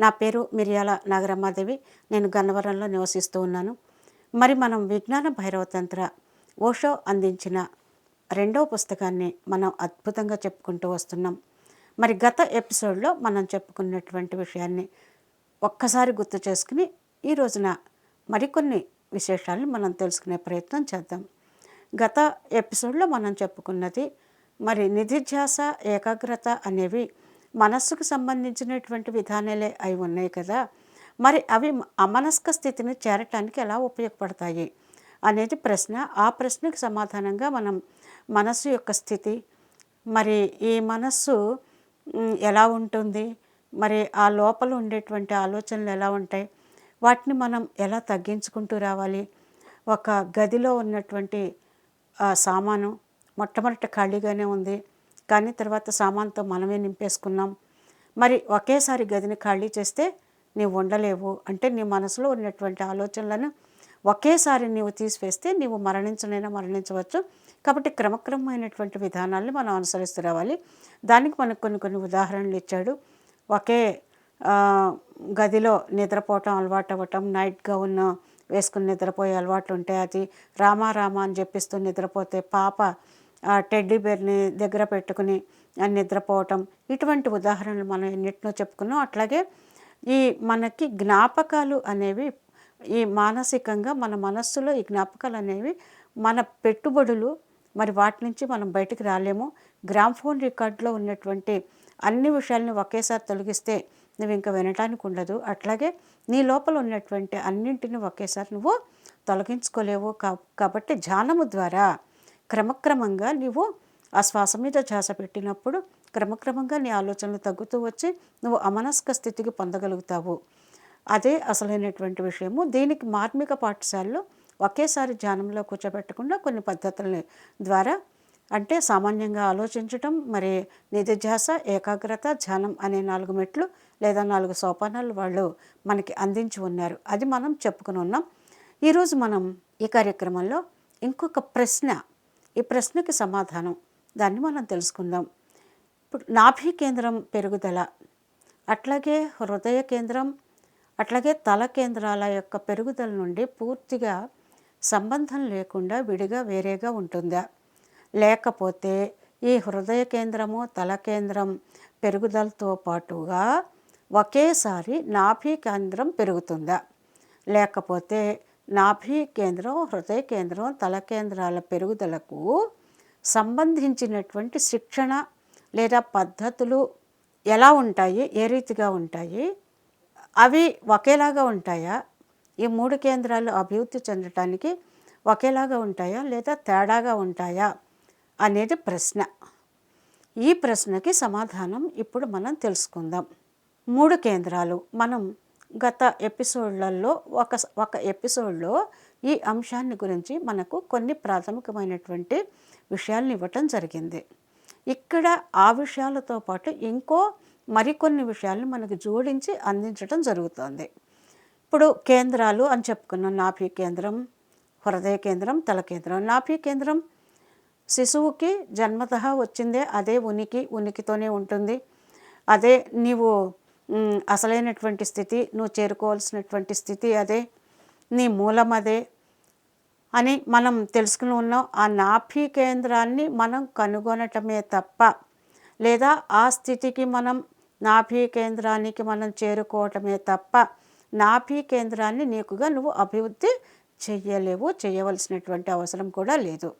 నా పేరు మిర్యాల నాగరమ్మాదేవి నేను గన్నవరంలో నివసిస్తూ ఉన్నాను. మరి మనం విజ్ఞాన భైరవతంత్ర ఓషో అందించిన రెండవ పుస్తకాన్ని మనం అద్భుతంగా చెప్పుకుంటూ వస్తున్నాం. మరి గత ఎపిసోడ్లో మనం చెప్పుకున్నటువంటి విషయాన్ని ఒక్కసారి గుర్తు చేసుకుని ఈ రోజున మరికొన్ని విశేషాలను మనం తెలుసుకునే ప్రయత్నం చేద్దాం. గత ఎపిసోడ్లో మనం చెప్పుకున్నది మరి నిధిధ్యాస ఏకాగ్రత అనేవి మనస్సుకు సంబంధించినటువంటి విధానాలే అవి ఉన్నాయి కదా. మరి అవి అమనస్క స్థితిని చేరటానికి ఎలా ఉపయోగపడతాయి అనేది ప్రశ్న. ఆ ప్రశ్నకు సమాధానంగా మనం మనస్సు యొక్క స్థితి మరి ఈ మనస్సు ఎలా ఉంటుంది మరి ఆ లోపల ఉండేటువంటి ఆలోచనలు ఎలా ఉంటాయి వాటిని మనం ఎలా తగ్గించుకుంటూ రావాలి ఒక గదిలో ఉన్నటువంటి ఆ సామాను మొట్టమొదట ఖాళీగానే ఉంది కానీ తర్వాత సామాన్తో మనమే నింపేసుకున్నాం. మరి ఒకేసారి గదిని ఖాళీ చేస్తే నీవు ఉండలేవు అంటే నీ మనసులో ఉన్నటువంటి ఆలోచనలను ఒకేసారి నీవు తీసివేస్తే నీవు మరణించనైనా మరణించవచ్చు. కాబట్టి క్రమక్రమమైనటువంటి విధానాల్ని మనం అనుసరిస్తూ రావాలి. దానికి మనకు కొన్ని కొన్ని ఉదాహరణలు ఇచ్చాడు. ఒకే గదిలో నిద్రపోవటం అలవాటు అవ్వటం నైట్ గౌన్ వేసుకుని నిద్రపోయే అలవాట్లు ఉంటాయి అది రామా రామా అని చెప్పిస్తూ నిద్రపోతే పాప ఆ టెడ్డీ బేర్ని దగ్గర పెట్టుకుని నిద్రపోవటం ఇటువంటి ఉదాహరణలు మనం ఎన్నిటినో చెప్పుకున్నాం. అట్లాగే ఈ మనకి జ్ఞాపకాలు అనేవి ఈ మానసికంగా మన మనస్సులో ఈ జ్ఞాపకాలు అనేవి మన పెట్టుబడులు మరి వాటి నుంచి మనం బయటికి రాలేము. గ్రామ్ఫోన్ రికార్డులో ఉన్నటువంటి అన్ని విషయాల్ని ఒకేసారి తొలగిస్తే నువ్వు ఇంకా వినటానికి ఉండదు. అట్లాగే నీ లోపల ఉన్నటువంటి అన్నింటిని ఒకేసారి నువ్వు తొలగించుకోలేవు. కాబట్టి ధ్యానము ద్వారా క్రమక్రమంగా నువ్వు ఆ శ్వాస మీద ధ్యాస పెట్టినప్పుడు క్రమక్రమంగా నీ ఆలోచనలు తగ్గుతూ వచ్చి నువ్వు అమనస్క స్థితికి పొందగలుగుతావు. అదే అసలైనటువంటి విషయము. దీనికి మార్మిక పాఠశాలలో ఒకేసారి ధ్యానంలో కూర్చోబెట్టకుండా కొన్ని పద్ధతుల ద్వారా అంటే సామాన్యంగా ఆలోచించటం మరి నిధిధ్యాస ఏకాగ్రత ధ్యానం అనే నాలుగు మెట్లు లేదా నాలుగు సోపానాలు వాళ్ళు మనకి అందించి ఉన్నారు. అది మనం చెప్పుకుని ఉన్నాం. ఈరోజు మనం ఈ కార్యక్రమంలో ఇంకొక ప్రశ్న ఈ ప్రశ్నకి సమాధానం. దాన్ని మనం తెలుసుకుందాం. ఇప్పుడు నాభి కేంద్రం పెరుగుదల అట్లాగే హృదయ కేంద్రం అట్లాగే తల కేంద్రాల యొక్క పెరుగుదల నుండి పూర్తిగా సంబంధం లేకుండా విడిగా వేరేగా ఉంటుందా? లేకపోతే ఈ హృదయ కేంద్రము తల కేంద్రం పెరుగుదలతో పాటుగా ఒకేసారి నాభి కేంద్రం పెరుగుతుందా? లేకపోతే నాభి కేంద్రం హృదయ కేంద్రం తల కేంద్రాల పెరుగుదలకు సంబంధించినటువంటి శిక్షణ లేదా పద్ధతులు ఎలా ఉంటాయి ఏ రీతిగా ఉంటాయి? అవి ఒకేలాగా ఉంటాయా? ఈ మూడు కేంద్రాలు అభివృద్ధి చెందటానికి ఒకేలాగా ఉంటాయా లేదా తేడాగా ఉంటాయా అనేది ప్రశ్న. ఈ ప్రశ్నకి సమాధానం ఇప్పుడు మనం తెలుసుకుందాం. మూడు కేంద్రాలు. మనం గత ఎపిసోడ్లలో ఒక ఒక ఎపిసోడ్లో ఈ అంశాన్ని గురించి మనకు కొన్ని ప్రాథమికమైనటువంటి విషయాలను ఇవ్వటం జరిగింది. ఇక్కడ ఆ విషయాలతో పాటు ఇంకో మరికొన్ని విషయాలను మనకు జోడించి అందించడం జరుగుతుంది. ఇప్పుడు కేంద్రాలు అని చెప్పుకున్నాం. నాభి కేంద్రం హృదయ కేంద్రం తల కేంద్రం. నాభి కేంద్రం శిశువుకి జన్మత వచ్చిందే. అదే ఉనికి ఉనికితోనే ఉంటుంది. అదే నీవు అసలైనటువంటి స్థితి నువ్వు చేరుకోవాల్సినటువంటి స్థితి అదే నీ మూలం అదే అని మనం తెలుసుకుని ఉన్నాం. ఆ నాభి కేంద్రాన్ని మనం కనుగొనటమే తప్ప లేదా ఆ స్థితికి మనం నాభి కేంద్రానికి మనం చేరుకోవటమే తప్ప నాభి కేంద్రాన్ని నీకుగా నువ్వు అభివృద్ధి చెయ్యలేవు చేయవలసినటువంటి అవసరం కూడా లేదు.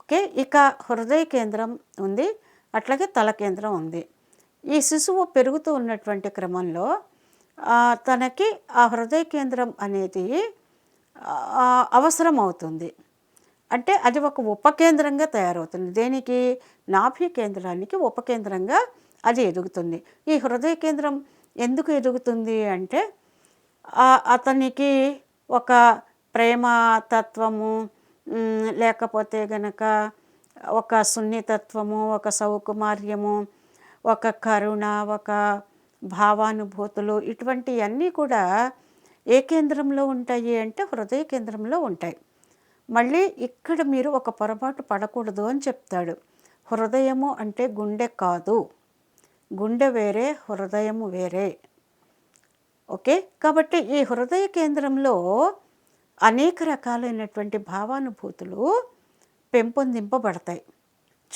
ఓకే? ఇక హృదయ కేంద్రం ఉంది అట్లాగే తల కేంద్రం ఉంది. ఈ శిశువు పెరుగుతూ ఉన్నటువంటి క్రమంలో తనకి ఆ హృదయ కేంద్రం అనేది అవసరం అవుతుంది అంటే అది ఒక ఉపకేంద్రంగా తయారవుతుంది. దేనికి? నాభి కేంద్రానికి ఉపకేంద్రంగా అది ఎదుగుతుంది. ఈ హృదయ కేంద్రం ఎందుకు ఎదుగుతుంది అంటే అతనికి ఒక ప్రేమ తత్వము లేకపోతే గనక ఒక సున్నితత్వము ఒక సౌకుమార్యము ఒక కరుణ ఒక భావానుభూతులు ఇటువంటివన్నీ కూడా ఏ కేంద్రంలో ఉంటాయి అంటే హృదయ కేంద్రంలో ఉంటాయి. మళ్ళీ ఇక్కడ మీరు ఒక పొరపాటు పడకూడదు అని చెప్తాడు. హృదయము అంటే గుండె కాదు. గుండె వేరే హృదయము వేరే. ఓకే? కాబట్టి ఈ హృదయ కేంద్రంలో అనేక రకాలైనటువంటి భావానుభూతులు పెంపొందింపబడతాయి.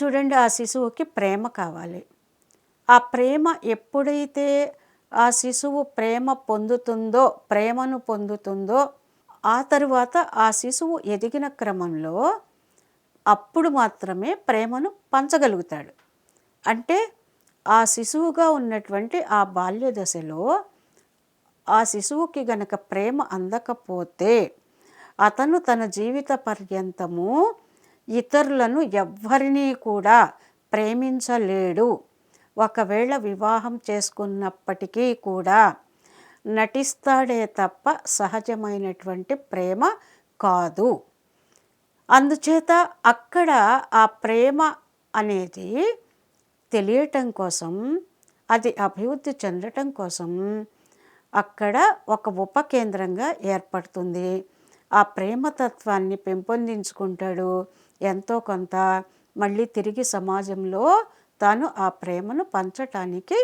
చూడండి ఆ శిశువుకి ప్రేమ కావాలి. ఆ ప్రేమ ఎప్పుడైతే ఆ శిశువు ప్రేమ పొందుతుందో ప్రేమను పొందుతుందో ఆ తరువాత ఆ శిశువు ఎదిగిన క్రమంలో అప్పుడు మాత్రమే ప్రేమను పంచగలుగుతాడు. అంటే ఆ శిశువుగా ఉన్నటువంటి ఆ బాల్య దశలో ఆ శిశువుకి గనక ప్రేమ అందకపోతే అతను తన జీవిత పర్యంతము ఇతరులను ఎవ్వరినీ కూడా ప్రేమించలేడు. ఒకవేళ వివాహం చేసుకున్నప్పటికీ కూడా నటిస్తాడే తప్ప సహజమైనటువంటి ప్రేమ కాదు. అందుచేత అక్కడ ఆ ప్రేమ అనేది తెలియటం కోసం అది అభివృద్ధి చెందటం కోసం అక్కడ ఒక ఉపకేంద్రంగా ఏర్పడుతుంది. ఆ ప్రేమతత్వాన్ని పెంపొందించుకుంటాడు ఎంతో కొంత. మళ్ళీ తిరిగి సమాజంలో తాను ఆ ప్రేమను పంచటానికి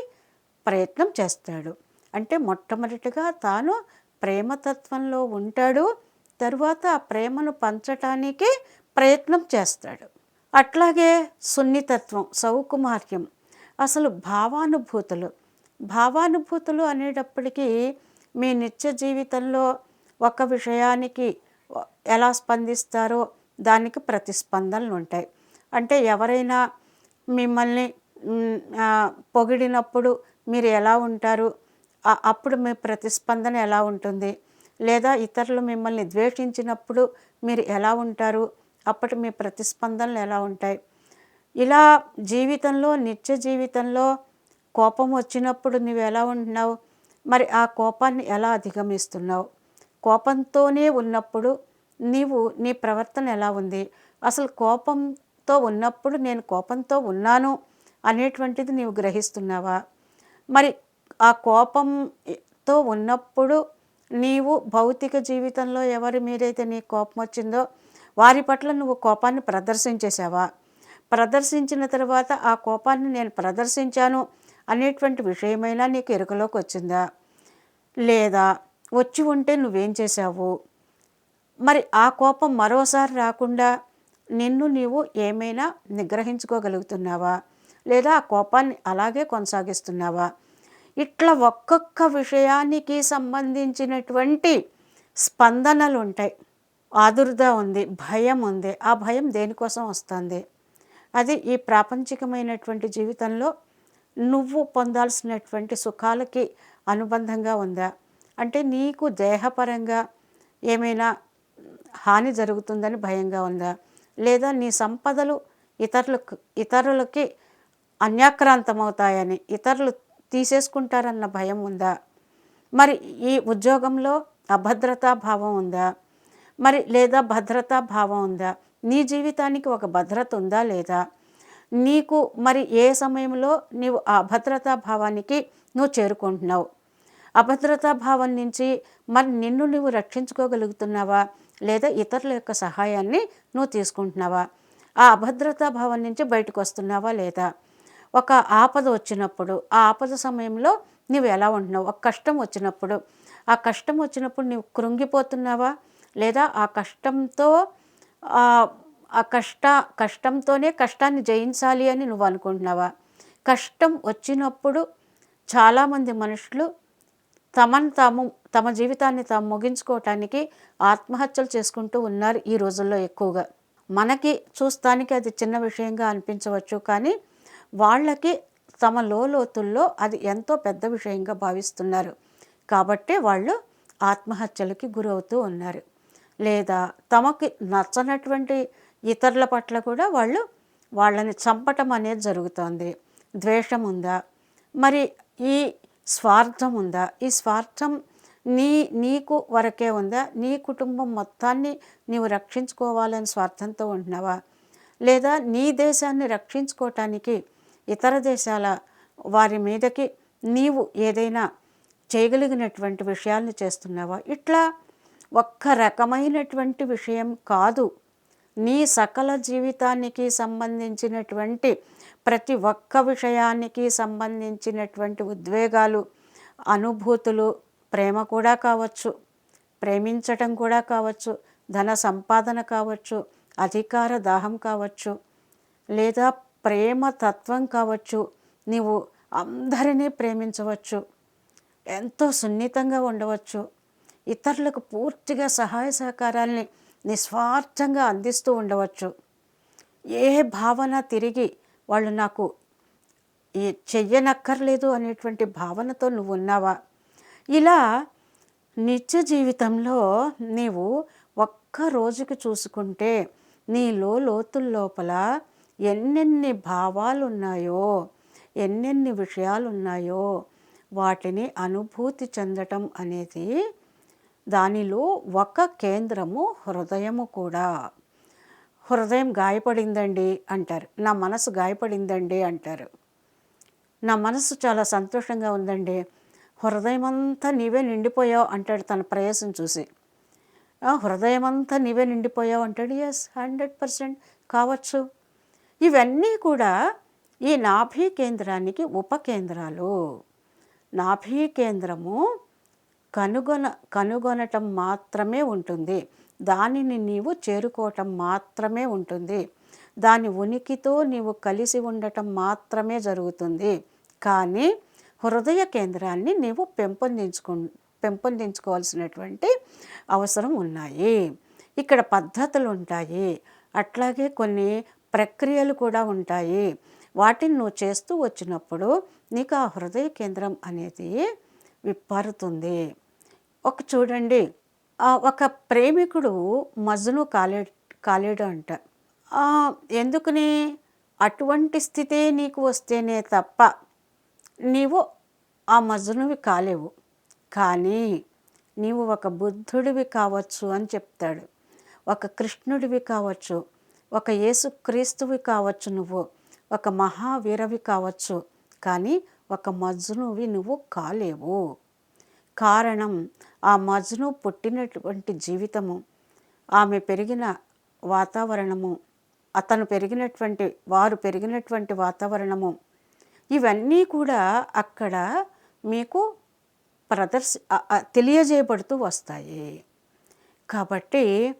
ప్రయత్నం చేస్తాడు. అంటే మొట్టమొదటిగా తాను ప్రేమతత్వంలో ఉంటాడు తరువాత ఆ ప్రేమను పంచటానికి ప్రయత్నం చేస్తాడు. అట్లాగే సున్నితత్వం సౌకుమార్యం అసలు భావానుభూతులు. భావానుభూతులు అనేటప్పటికీ మీ నిత్య జీవితంలో ఒక విషయానికి ఎలా స్పందిస్తారో దానికి ప్రతిస్పందనలు ఉంటాయి అంటే ఎవరైనా మిమ్మల్ని పొగిడినప్పుడు మీరు ఎలా ఉంటారు? అప్పుడు మీ ప్రతిస్పందన ఎలా ఉంటుంది? లేదా ఇతరులు మిమ్మల్ని ద్వేషించినప్పుడు మీరు ఎలా ఉంటారు? అప్పటి మీ ప్రతిస్పందనలు ఎలా ఉంటాయి? ఇలా జీవితంలో నిత్య జీవితంలో కోపం వచ్చినప్పుడు నువ్వు ఎలా ఉంటున్నావు? మరి ఆ కోపాన్ని ఎలా అధిగమిస్తున్నావు? కోపంతోనే ఉన్నప్పుడు నీవు నీ ప్రవర్తన ఎలా ఉంది? అసలు కోపం కోపంతో ఉన్నప్పుడు నేను కోపంతో ఉన్నాను అనేటువంటిది నీవు గ్రహిస్తున్నావా? మరి ఆ కోపంతో ఉన్నప్పుడు నీవు భౌతిక జీవితంలో ఎవరి మీదైతే నీ కోపం వచ్చిందో వారి పట్ల నువ్వు కోపాన్ని ప్రదర్శించేసావా ప్రదర్శించిన తర్వాత ఆ కోపాన్ని నేను ప్రదర్శించాను అనేటువంటి విషయమైనా నీకు ఎరుకలోకి వచ్చిందా? లేదా వచ్చి ఉంటే నువ్వేం చేశావు? మరి ఆ కోపం మరోసారి రాకుండా నిన్ను నీవు ఏమైనా నిగ్రహించుకోగలుగుతున్నావా? లేదా ఆ కోపాన్ని అలాగే కొనసాగిస్తున్నావా? ఇట్లా ఒక్కొక్క విషయానికి సంబంధించినటువంటి స్పందనలు ఉంటాయి. ఆదుర్ద ఉంది భయం ఉంది. ఆ భయం దేనికోసం వస్తుంది? అది ఈ ప్రాపంచికమైనటువంటి జీవితంలో నువ్వు పొందాల్సినటువంటి సుఖాలకి అనుబంధంగా ఉందా? అంటే నీకు దేహపరంగా ఏమైనా హాని జరుగుతుందని భయంగా ఉందా? లేదా నీ సంపదలు ఇతరులకు ఇతరులకి అన్యాక్రాంతమవుతాయని ఇతరులు తీసేసుకుంటారన్న భయం ఉందా? మరి ఈ ఉద్యోగంలో అభద్రతా భావం ఉందా? మరి లేదా భద్రతా భావం ఉందా? నీ జీవితానికి ఒక భద్రత ఉందా లేదా? నీకు మరి ఏ సమయంలో నీవు ఆ అభద్రతా భావానికి నువ్వు చేరుకుంటున్నావు? అభద్రతా భావం నుంచి మరి నిన్ను నువ్వు రక్షించుకోగలుగుతున్నావా? లేదా ఇతరుల యొక్క సహాయాన్ని నువ్వు తీసుకుంటున్నావా? ఆ అభద్రతా భావం నుంచి బయటకు వస్తున్నావా లేదా? ఒక ఆపద వచ్చినప్పుడు ఆ ఆపద సమయంలో నువ్వు ఎలా ఉంటున్నావు? ఒక కష్టం వచ్చినప్పుడు ఆ కష్టం వచ్చినప్పుడు నువ్వు కృంగిపోతున్నావా? లేదా ఆ కష్టంతో ఆ ఆ కష్ట కష్టంతోనే కష్టాన్ని జయించాలి అని నువ్వు అనుకుంటున్నావా? కష్టం వచ్చినప్పుడు చాలామంది మనుషులు తమను తాము తమ జీవితాన్ని తాము ముగించుకోవటానికి ఆత్మహత్యలు చేసుకుంటూ ఉన్నారు ఈ రోజుల్లో ఎక్కువగా. మనకి చూస్తానికి అది చిన్న విషయంగా అనిపించవచ్చు కానీ వాళ్ళకి తమ లోతుల్లో అది ఎంతో పెద్ద విషయంగా భావిస్తున్నారు. కాబట్టి వాళ్ళు ఆత్మహత్యలకి గురవుతూ ఉన్నారు. లేదా తమకి నచ్చనటువంటి ఇతరుల పట్ల కూడా వాళ్ళు వాళ్ళని చంపటం అనేది జరుగుతోంది. ద్వేషం ఉందా? మరి ఈ స్వార్థం ఉందా? ఈ స్వార్థం నీ నీకు వరకే ఉందా? నీ కుటుంబం మొత్తాన్ని నీవు రక్షించుకోవాలని స్వార్థంతో ఉంటున్నావా? లేదా నీ దేశాన్ని రక్షించుకోవటానికి ఇతర దేశాల వారి మీదకి నీవు ఏదైనా చేయగలిగినటువంటి విషయాలను చేస్తున్నావా? ఇట్లా ఒక్క రకమైనటువంటి విషయం కాదు. నీ సకల జీవితానికి సంబంధించినటువంటి ప్రతి ఒక్క విషయానికి సంబంధించినటువంటి ఉద్వేగాలు అనుభూతులు ప్రేమ కూడా కావచ్చు ప్రేమించటం కూడా కావచ్చు ధన సంపాదన కావచ్చు అధికార దాహం కావచ్చు లేదా ప్రేమ తత్వం కావచ్చు నీవు అందరినీ ప్రేమించవచ్చు ఎంతో సున్నితంగా ఉండవచ్చు ఇతరులకు పూర్తిగా సహాయ సహకారాల్ని నిస్వార్థంగా అందిస్తూ ఉండవచ్చు. ఏ భావన తిరిగి వాళ్ళు నాకు చెయ్యనక్కర్లేదు అనేటువంటి భావనతో నువ్వు ఉన్నావా? ఇలా నిత్య జీవితంలో నీవు ఒక్క రోజుకి చూసుకుంటే నీలో లోతుల్లోపల ఎన్నెన్ని భావాలు ఉన్నాయో ఎన్నెన్ని విషయాలు ఉన్నాయో వాటిని అనుభూతి చెందటం అనేది దానిలో ఒక కేంద్రము హృదయము కూడా. హృదయం గాయపడిందండి అంటారు. నా మనసు గాయపడిందండి అంటారు. నా మనసు చాలా సంతోషంగా ఉందండి. హృదయం అంతా నీవే నిండిపోయావు అంటాడు తన ప్రయాసం చూసి. హృదయం అంతా నీవే నిండిపోయావు అంటాడు. ఎస్ హండ్రెడ్ పర్సెంట్ కావచ్చు. ఇవన్నీ కూడా ఈ నాభీ కేంద్రానికి ఉపకేంద్రాలు నాభీ కేంద్రము కనుగొన కనుగొనటం మాత్రమే ఉంటుంది. దానిని నీవు చేరుకోవటం మాత్రమే ఉంటుంది. దాని ఉనికితో నీవు కలిసి ఉండటం మాత్రమే జరుగుతుంది. కానీ హృదయ కేంద్రాన్ని నీవు పెంపొందించుకు పెంపొందించుకోవాల్సినటువంటి అవసరం ఉన్నాయి. ఇక్కడ పద్ధతులు ఉంటాయి. అట్లాగే కొన్ని ప్రక్రియలు కూడా ఉంటాయి. వాటిని నువ్వు చేస్తూ వచ్చినప్పుడు నీకు ఆ హృదయ కేంద్రం అనేది విప్పారుతుంది. ఒక చూడండి. ఒక ప్రేమికుడు మజ్ను కాలే కాలేడు అంట. ఎందుకని? అటువంటి స్థితే నీకు వస్తేనే తప్ప నీవు ఆ మజ్నువి కాలేవు. కానీ నీవు ఒక బుద్ధుడివి కావచ్చు అని చెప్తాడు. ఒక కృష్ణుడివి కావచ్చు ఒక యేసుక్రీస్తువి కావచ్చు నువ్వు ఒక మహావీరవి కావచ్చు. కానీ ఒక మజ్నువి నువ్వు కాలేవు. కారణం ఆ మజ్ను పుట్టినటువంటి జీవితము. ఆమె పెరిగిన వాతావరణము అతను పెరిగినటువంటి వారు పెరిగినటువంటి వాతావరణము. ఇవన్నీ కూడా అక్కడ మీకు ప్రదర్శ తెలియజేయబడుతూ వస్తాయి. కాబట్టి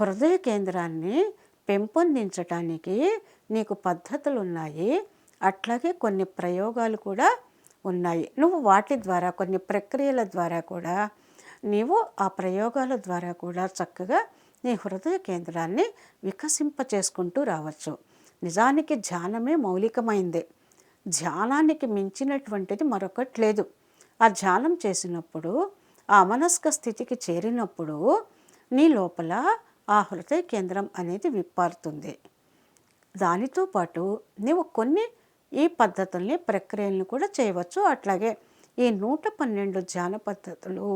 హృదయ కేంద్రాన్ని పెంపొందించటానికి నీకు పద్ధతులు ఉన్నాయి అట్లాగే కొన్ని ప్రయోగాలు కూడా ఉన్నాయి. నువ్వు వాటి ద్వారా కొన్ని ప్రక్రియల ద్వారా కూడా నీవు ఆ ప్రయోగాల ద్వారా కూడా చక్కగా నీ హృదయ కేంద్రాన్ని వికసింప చేసుకుంటూ రావచ్చు. నిజానికి ధ్యానమే మౌలికమైంది. ధ్యానానికి మించినటువంటిది మరొకటి లేదు. ఆ ధ్యానం చేసినప్పుడు ఆ మనస్క స్థితికి చేరినప్పుడు నీ లోపల ఆ హృదయ కేంద్రం అనేది విప్పారుతుంది. దానితో పాటు నీవు కొన్ని ఈ పద్ధతుల్ని ప్రక్రియలను కూడా చేయవచ్చు. అట్లాగే ఈ నూట పన్నెండు ధ్యాన పద్ధతులు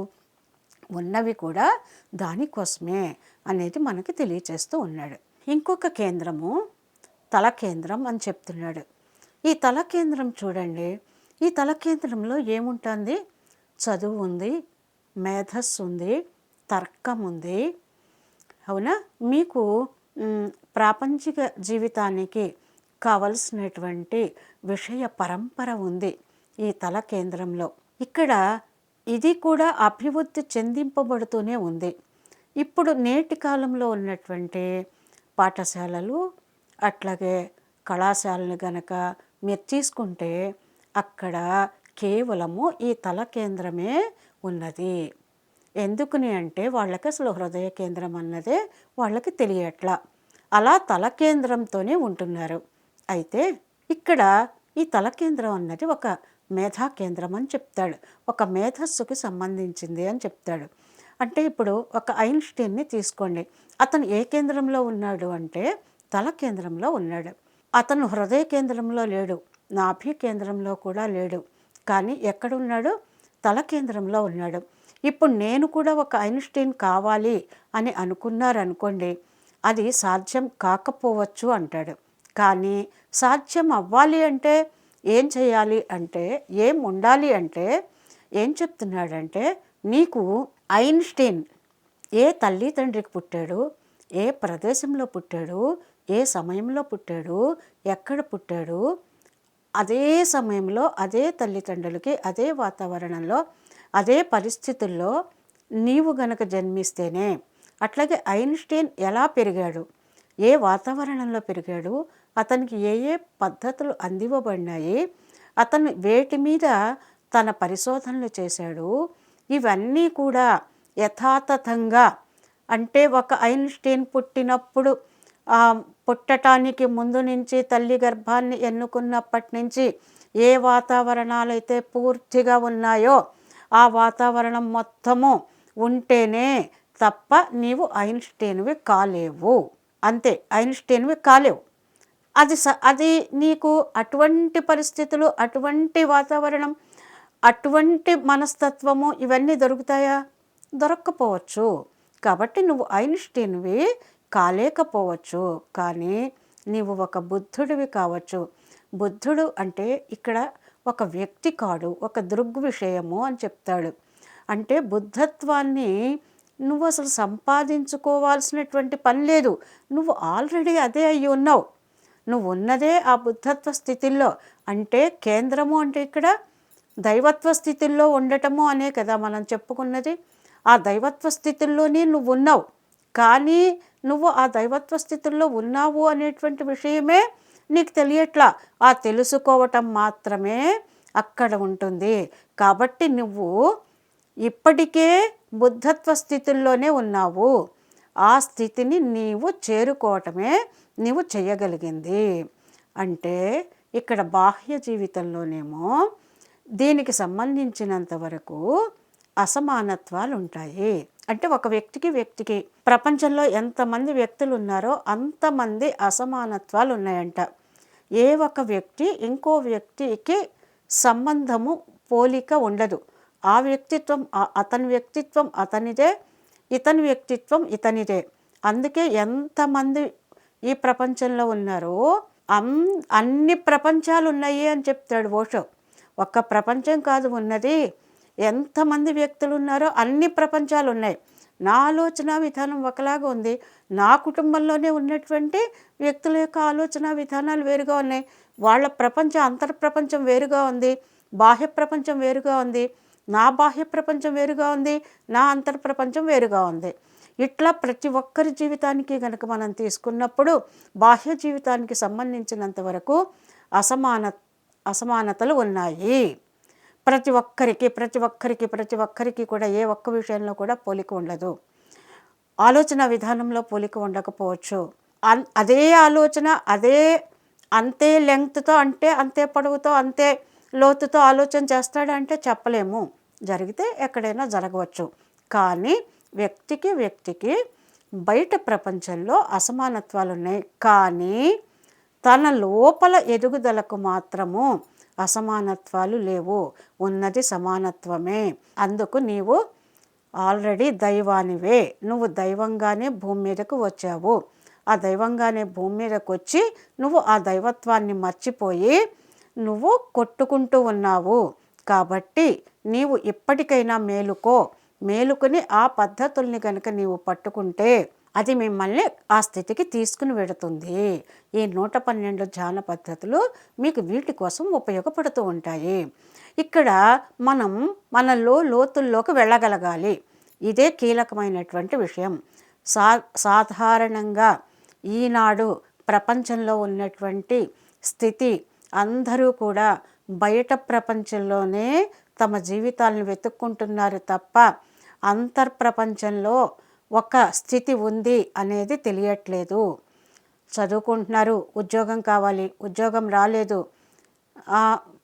ఉన్నవి కూడా దానికోసమే అనేది మనకి తెలియచేస్తూ ఉన్నాడు. ఇంకొక కేంద్రము తల కేంద్రం అని చెప్తున్నాడు. ఈ తల కేంద్రం చూడండి. ఈ తల కేంద్రంలో ఏముంటుంది? చదువు ఉంది మేధస్సు ఉంది తర్కం ఉంది. అవునా? మీకు ప్రాపంచిక జీవితానికి కావలసినటువంటి విషయ పరంపర ఉంది ఈ తల కేంద్రంలో. ఇక్కడ ఇది కూడా అభివృద్ధి చెందింపబడుతూనే ఉంది. ఇప్పుడు నేటి కాలంలో ఉన్నటువంటి పాఠశాలలు అట్లాగే కళాశాలను గనక మీరు తీసుకుంటే అక్కడ కేవలము ఈ తల కేంద్రమే ఉన్నది. ఎందుకని అంటే వాళ్ళకి అసలు హృదయ కేంద్రం అన్నదే వాళ్ళకి తెలియట్లా. అలా తల కేంద్రంతోనే ఉంటున్నారు. అయితే ఇక్కడ ఈ తల కేంద్రం అన్నది ఒక మేధా కేంద్రం అని చెప్తాడు. ఒక మేధస్సుకి సంబంధించింది అని చెప్తాడు. అంటే ఇప్పుడు ఒక ఐన్స్టీన్ని తీసుకోండి. అతను ఏ కేంద్రంలో ఉన్నాడు అంటే తల కేంద్రంలో ఉన్నాడు. అతను హృదయ కేంద్రంలో లేడు. నాభి కేంద్రంలో కూడా లేడు. కానీ ఎక్కడున్నాడు? తల కేంద్రంలో ఉన్నాడు. ఇప్పుడు నేను కూడా ఒక ఐన్స్టీన్ కావాలి అని అనుకున్నారనుకోండి అది సాధ్యం కాకపోవచ్చు అంటాడు. కానీ సాధ్యం అవ్వాలి అంటే ఏం చేయాలి అంటే ఏం ఉండాలి అంటే ఏం చెప్తున్నాడంటే నీకు ఐన్స్టీన్ ఏ తల్లిదండ్రికి పుట్టాడు ఏ ప్రదేశంలో పుట్టాడు ఏ సమయంలో పుట్టాడు ఎక్కడ పుట్టాడు అదే సమయంలో అదే తల్లిదండ్రులకి అదే వాతావరణంలో అదే పరిస్థితుల్లో నీవు గనక జన్మిస్తేనే అట్లాగే ఐన్స్టీన్ ఎలా పెరిగాడు ఏ వాతావరణంలో పెరిగాడు అతనికి ఏ ఏ పద్ధతులు అందివ్వబడినాయి అతను వేటి మీద తన పరిశోధనలు చేశాడు ఇవన్నీ కూడా యథాతథంగా. అంటే ఒక ఐన్స్టీన్ పుట్టినప్పుడు పుట్టటానికి ముందు నుంచి తల్లి గర్భాన్ని ఎన్నుకున్నప్పటి నుంచి ఏ వాతావరణాలు అయితే పూర్తిగా ఉన్నాయో ఆ వాతావరణం మొత్తము ఉంటేనే తప్ప నీవు ఐన్స్టీన్వి కాలేవు. అంతే ఐన్స్టీన్వి కాలేవు. అది స అది నీకు అటువంటి పరిస్థితులు అటువంటి వాతావరణం అటువంటి మనస్తత్వము ఇవన్నీ దొరుకుతాయా? దొరక్కపోవచ్చు. కాబట్టి నువ్వు ఐన్స్టీన్వి కాలేకపోవచ్చు. కానీ నీవు ఒక బుద్ధుడివి కావచ్చు. బుద్ధుడు అంటే ఇక్కడ ఒక వ్యక్తి కాడు ఒక దృగ్విషయము అని చెప్తాడు. అంటే బుద్ధత్వాన్ని నువ్వు అసలు సంపాదించుకోవాల్సినటువంటి పని లేదు. నువ్వు ఆల్రెడీ అదే అయ్యి ఉన్నావు. నువ్వు ఉన్నదే ఆ బుద్ధత్వ స్థితిలో. అంటే కేంద్రము అంటే ఇక్కడ దైవత్వ స్థితిలో ఉండటము అనే కదా మనం చెప్పుకున్నది. ఆ దైవత్వ స్థితిలోనే నువ్వు ఉన్నావు కానీ నువ్వు ఆ దైవత్వ స్థితిలో ఉన్నావు అనేటువంటి విషయమే నీకు తెలియట్లా. ఆ తెలుసుకోవటం మాత్రమే అక్కడ ఉంటుంది. కాబట్టి నువ్వు ఇప్పటికే బుద్ధత్వ స్థితుల్లోనే ఉన్నావు. ఆ స్థితిని నీవు చేరుకోవటమే నీవు చేయగలిగింది అంటే ఇక్కడ బాహ్య జీవితంలోనేమో దీనికి సంబంధించినంత వరకు అసమానత్వాలు ఉంటాయి అంటే ఒక వ్యక్తికి వ్యక్తికి ప్రపంచంలో ఎంతమంది వ్యక్తులు ఉన్నారో అంతమంది అసమానత్వాలు ఉన్నాయంట ఏ ఒక వ్యక్తి ఇంకో వ్యక్తికి సంబంధము పోలిక ఉండదు. ఆ వ్యక్తిత్వం అతని వ్యక్తిత్వం అతనిదే ఇతని వ్యక్తిత్వం ఇతనిదే. అందుకే ఎంతమంది ఈ ప్రపంచంలో ఉన్నారో అం అన్ని ప్రపంచాలు ఉన్నాయి అని చెప్తాడు ఓషో. ఒక్క ప్రపంచం కాదు ఉన్నది. ఎంతమంది వ్యక్తులు ఉన్నారో అన్ని ప్రపంచాలు ఉన్నాయి నా ఆలోచన విధానం ఒకలాగా ఉంది. నా కుటుంబంలోనే ఉన్నటువంటి వ్యక్తుల యొక్క ఆలోచన విధానాలు వేరుగా ఉన్నాయి. వాళ్ళ ప్రపంచం అంతర్ ప్రపంచం వేరుగా ఉంది. బాహ్య ప్రపంచం వేరుగా ఉంది. నా బాహ్య ప్రపంచం వేరుగా ఉంది. నా అంతర్ ప్రపంచం వేరుగా ఉంది. ఇట్లా ప్రతి ఒక్కరి జీవితానికి కనుక మనం తీసుకున్నప్పుడు బాహ్య జీవితానికి సంబంధించినంత వరకు అసమాన అసమానతలు ఉన్నాయి. ప్రతి ఒక్కరికి ప్రతి ఒక్కరికి ప్రతి ఒక్కరికి కూడా ఏ ఒక్క విషయంలో కూడా పోలిక ఉండదు. ఆలోచన విధానంలో పోలిక ఉండకపోవచ్చు. అన్ అదే ఆలోచన అదే అంతే లెంగ్త్తో అంటే అంతే పొడవుతో అంతే లోతుతో ఆలోచన చేస్తాడంటే చెప్పలేము. జరిగితే ఎక్కడైనా జరగవచ్చు. కానీ వ్యక్తికి వ్యక్తికి బయట ప్రపంచంలో అసమానత్వాలు ఉన్నాయి కానీ తన లోపల ఎదుగుదలకు మాత్రము అసమానత్వాలు లేవు. ఉన్నది సమానత్వమే. అందుకు నీవు ఆల్రెడీ దైవానివే. నువ్వు దైవంగానే భూమి మీదకు వచ్చావు. ఆ దైవంగానే భూమి మీదకు వచ్చి నువ్వు ఆ దైవత్వాన్ని మర్చిపోయి నువ్వు కొట్టుకుంటూ ఉన్నావు. కాబట్టి నీవు ఇప్పటికైనా మేలుకో. మేలుకొని ఆ పద్ధతుల్ని కనుక నీవు పట్టుకుంటే అది మిమ్మల్ని ఆ స్థితికి తీసుకుని వెడుతుంది. ఈ నూట పన్నెండు ధ్యాన పద్ధతులు మీకు వీటి కోసం ఉపయోగపడుతూ ఉంటాయి. ఇక్కడ మనం మనలో లోతుల్లోకి వెళ్ళగలగాలి. ఇదే కీలకమైనటువంటి విషయం. సా సాధారణంగా ఈనాడు ప్రపంచంలో ఉన్నటువంటి స్థితి అందరూ కూడా బయట ప్రపంచంలోనే తమ జీవితాలను వెతుక్కుంటున్నారు తప్ప అంతర్ప్రపంచంలో ఒక స్థితి ఉంది అనేది తెలియట్లేదు. చదువుకుంటున్నారు ఉద్యోగం కావాలి ఉద్యోగం రాలేదు.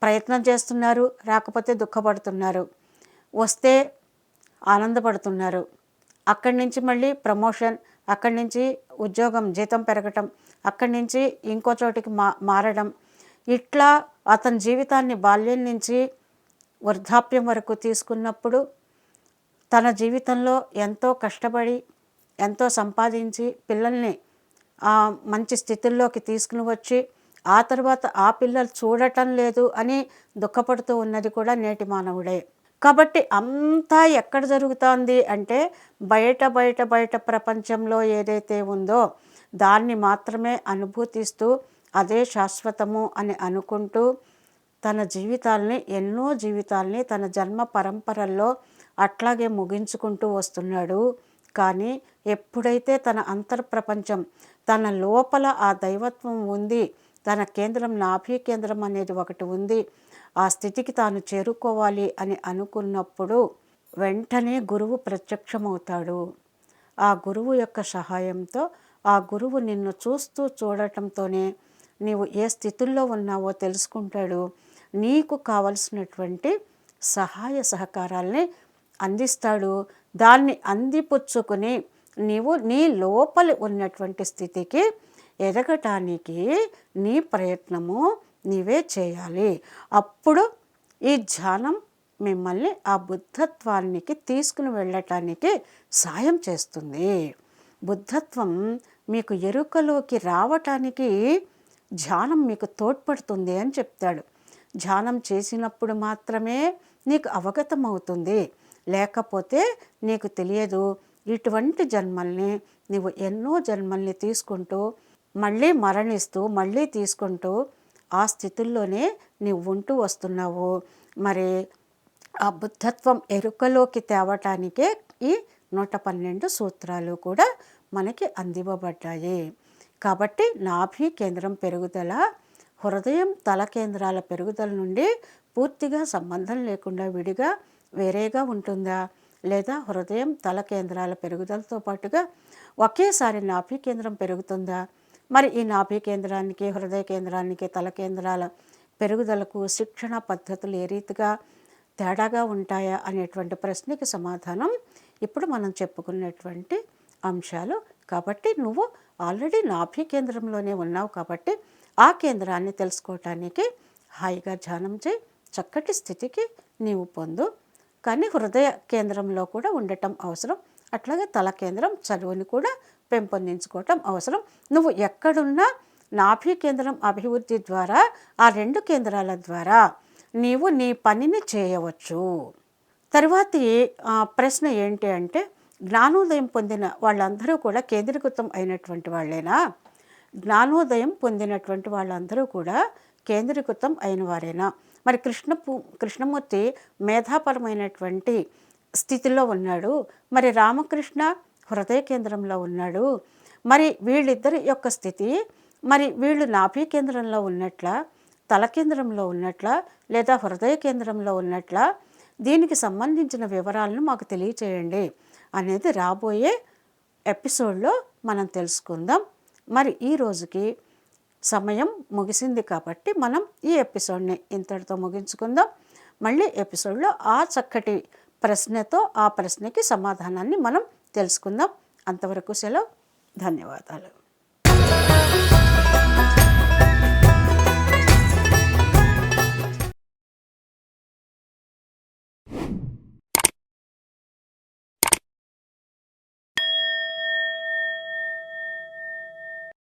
ప్రయత్నం చేస్తున్నారు రాకపోతే దుఃఖపడుతున్నారు. వస్తే ఆనందపడుతున్నారు. అక్కడి నుంచి మళ్ళీ ప్రమోషన్ అక్కడి నుంచి ఉద్యోగం జీతం పెరగటం అక్కడి నుంచి ఇంకో చోటికి మా మారడం. ఇట్లా అతని జీవితాన్ని బాల్యం నుంచి వృద్ధాప్యం వరకు తీసుకున్నప్పుడు తన జీవితంలో ఎంతో కష్టపడి ఎంతో సంపాదించి పిల్లల్ని మంచి స్థితుల్లోకి తీసుకుని వచ్చి ఆ తర్వాత ఆ పిల్లలు చూడటం లేదు అని దుఃఖపడుతూ ఉన్నది కూడా నేటి మానవుడే. కాబట్టి అంతా ఎక్కడ జరుగుతోంది అంటే బయట బయట బయట ప్రపంచంలో ఏదైతే ఉందో దాన్ని మాత్రమే అనుభూతిస్తూ అదే శాశ్వతము అని అనుకుంటూ తన జీవితాల్ని ఎన్నో జీవితాల్ని తన జన్మ పరంపరల్లో అట్లాగే ముగించుకుంటూ వస్తున్నాడు. కానీ ఎప్పుడైతే తన అంతర్ప్రపంచం తన లోపల ఆ దైవత్వం ఉంది తన కేంద్రం నాభి కేంద్రం అనేది ఒకటి ఉంది ఆ స్థితికి తాను చేరుకోవాలి అని అనుకున్నప్పుడు వెంటనే గురువు ప్రత్యక్షమవుతాడు. ఆ గురువు యొక్క సహాయంతో ఆ గురువు నిన్ను చూస్తూ చూడటంతోనే నీవు ఏ స్థితుల్లో ఉన్నావో తెలుసుకుంటాడు. నీకు కావలసినటువంటి సహాయ సహకారాల్ని అందిస్తాడు. దాన్ని అందిపుచ్చుకుని నీవు నీ లోపలి ఉన్నటువంటి స్థితికి ఎదగటానికి నీ ప్రయత్నము నీవే చేయాలి. అప్పుడు ఈ ధ్యానం మిమ్మల్ని ఆ బుద్ధత్వానికి తీసుకుని వెళ్ళటానికి సాయం చేస్తుంది. బుద్ధత్వం మీకు ఎరుకలోకి రావటానికి ధ్యానం మీకు తోడ్పడుతుంది అని చెప్తాడు. ధ్యానం చేసినప్పుడు మాత్రమే నీకు అవగతం అవుతుంది లేకపోతే నీకు తెలియదు. ఇటువంటి జన్మల్ని నువ్వు ఎన్నో జన్మల్ని తీసుకుంటూ మళ్ళీ మరణిస్తూ మళ్ళీ తీసుకుంటూ ఆ స్థితుల్లోనే నువ్వు ఉంటూ వస్తున్నావు. మరి ఆ బుద్ధత్వం ఎరుకలోకి తేవటానికే ఈ నూట పన్నెండు సూత్రాలు కూడా మనకి అందివ్వబడ్డాయి. కాబట్టి నాభి కేంద్రం పెరుగుదల హృదయం తల కేంద్రాల పెరుగుదల నుండి పూర్తిగా సంబంధం లేకుండా విడిగా వేరేగా ఉంటుందా? లేదా హృదయం తల కేంద్రాల పెరుగుదలతో పాటుగా ఒకేసారి నాభి కేంద్రం పెరుగుతుందా? మరి ఈ నాభి కేంద్రానికి హృదయ కేంద్రానికి తల కేంద్రాల పెరుగుదలకు శిక్షణ పద్ధతులు ఏ రీతిగా తేడాగా ఉంటాయా అనేటువంటి ప్రశ్నకి సమాధానం ఇప్పుడు మనం చెప్పుకున్నటువంటి అంశాలు. కాబట్టి నువ్వు ఆల్రెడీ నాభి కేంద్రంలోనే ఉన్నావు కాబట్టి ఆ కేంద్రాన్ని తెలుసుకోవటానికి హాయిగా ధ్యానం చేయి. చక్కటి స్థితికి నీవు పొందు. కానీ హృదయ కేంద్రంలో కూడా ఉండటం అవసరం. అట్లాగే తల కేంద్రం చదువుని కూడా పెంపొందించుకోవటం అవసరం. నువ్వు ఎక్కడున్నా నాభి కేంద్రం అభివృద్ధి ద్వారా ఆ రెండు కేంద్రాల ద్వారా నీవు నీ పనిని చేయవచ్చు. తర్వాతి ప్రశ్న ఏంటి అంటే జ్ఞానోదయం పొందిన వాళ్ళందరూ కూడా కేంద్రీకృతం అయినటువంటి వాళ్ళేనా? జ్ఞానోదయం పొందినటువంటి వాళ్ళందరూ కూడా కేంద్రీకృతం అయిన వారేనా? మరి కృష్ణ కృష్ణమూర్తి మేధాపరమైనటువంటి స్థితిలో ఉన్నాడు. మరి రామకృష్ణ హృదయ కేంద్రంలో ఉన్నాడు. మరి వీళ్ళిద్దరి యొక్క స్థితి మరి వీళ్ళు నాభి కేంద్రంలో ఉన్నట్ల తల కేంద్రంలో ఉన్నట్ల లేదా హృదయ కేంద్రంలో ఉన్నట్ల దీనికి సంబంధించిన వివరాలను మాకు తెలియచేయండి అనేది రాబోయే ఎపిసోడ్లో మనం తెలుసుకుందాం. మరి ఈ రోజుకి సమయం ముగిసింది కాబట్టి మనం ఈ ఎపిసోడ్ని ఇంతటితో ముగించుకుందాం. మళ్ళీ ఎపిసోడ్లో ఆ చక్కటి ప్రశ్నతో ఆ ప్రశ్నకి సమాధానాన్ని మనం తెలుసుకుందాం. అంతవరకు సెలవు. ధన్యవాదాలు.